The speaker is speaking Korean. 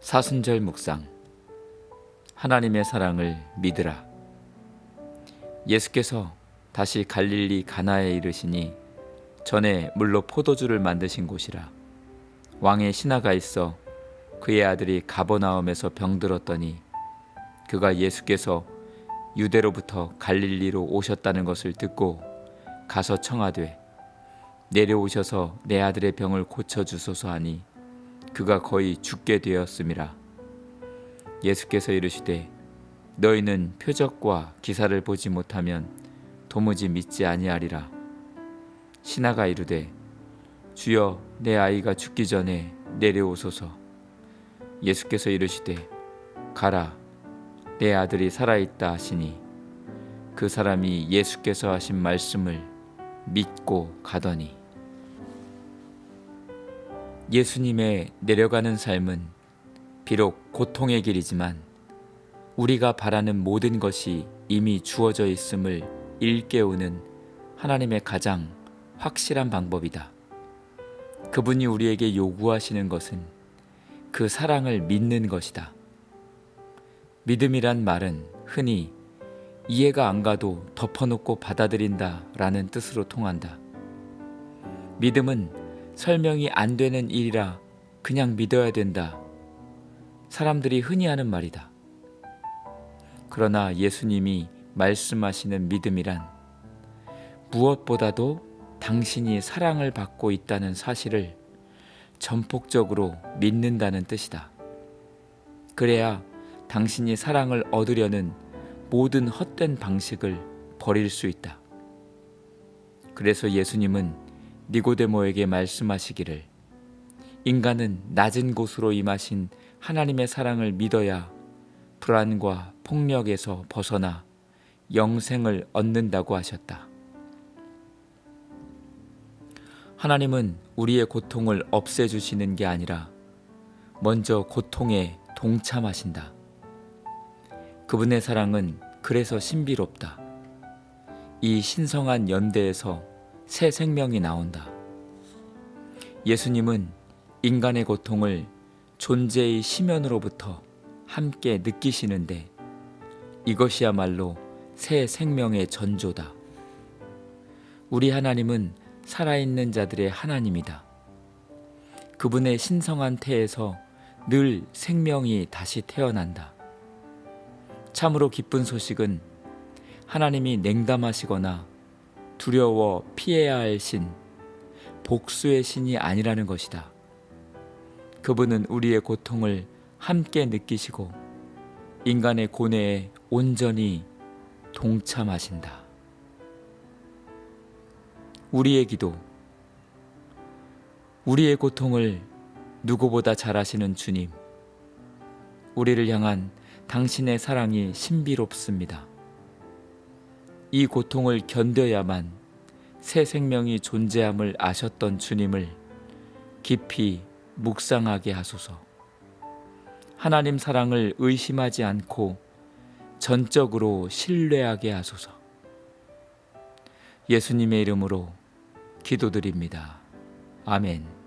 사순절 묵상. 하나님의 사랑을 믿으라. 예수께서 다시 갈릴리 가나에 이르시니 전에 물로 포도주를 만드신 곳이라. 왕의 신하가 있어 그의 아들이 가버나움에서 병들었더니 그가 예수께서 유대로부터 갈릴리로 오셨다는 것을 듣고 가서 청하되 내려오셔서 내 아들의 병을 고쳐 주소서 하니 그가 거의 죽게 되었음이라 예수께서 이르시되 너희는 표적과 기사를 보지 못하면 도무지 믿지 아니하리라. 신하가 이르되 주여 내 아이가 죽기 전에 내려오소서. 예수께서 이르시되 가라 내 아들이 살아있다 하시니 그 사람이 예수께서 하신 말씀을 믿고 가더니 예수님의 내려가는 삶은 비록 고통의 길이지만 우리가 바라는 모든 것이 이미 주어져 있음을 일깨우는 하나님의 가장 확실한 방법이다. 그분이 우리에게 요구하시는 것은 그 사랑을 믿는 것이다. 믿음이란 말은 흔히 이해가 안 가도 덮어놓고 받아들인다 라는 뜻으로 통한다. 믿음은 설명이 안 되는 일이라 그냥 믿어야 된다. 사람들이 흔히 하는 말이다. 그러나 예수님이 말씀하시는 믿음이란 무엇보다도 당신이 사랑을 받고 있다는 사실을 전폭적으로 믿는다는 뜻이다. 그래야 당신이 사랑을 얻으려는 모든 헛된 방식을 버릴 수 있다. 그래서 예수님은 니고데모에게 말씀하시기를 인간은 낮은 곳으로 임하신 하나님의 사랑을 믿어야 불안과 폭력에서 벗어나 영생을 얻는다고 하셨다. 하나님은 우리의 고통을 없애주시는 게 아니라 먼저 고통에 동참하신다. 그분의 사랑은 그래서 신비롭다. 이 신성한 연대에서 새 생명이 나온다. 예수님은 인간의 고통을 존재의 심연으로부터 함께 느끼시는데 이것이야말로 새 생명의 전조다. 우리 하나님은 살아있는 자들의 하나님이다. 그분의 신성한 태에서 늘 생명이 다시 태어난다. 참으로 기쁜 소식은 하나님이 냉담하시거나 두려워 피해야 할 신, 복수의 신이 아니라는 것이다. 그분은 우리의 고통을 함께 느끼시고 인간의 고뇌에 온전히 동참하신다. 우리의 기도, 우리의 고통을 누구보다 잘 아시는 주님, 우리를 향한 당신의 사랑이 신비롭습니다. 이 고통을 견뎌야만 새 생명이 존재함을 아셨던 주님을 깊이 묵상하게 하소서. 하나님 사랑을 의심하지 않고 전적으로 신뢰하게 하소서. 예수님의 이름으로 기도드립니다. 아멘.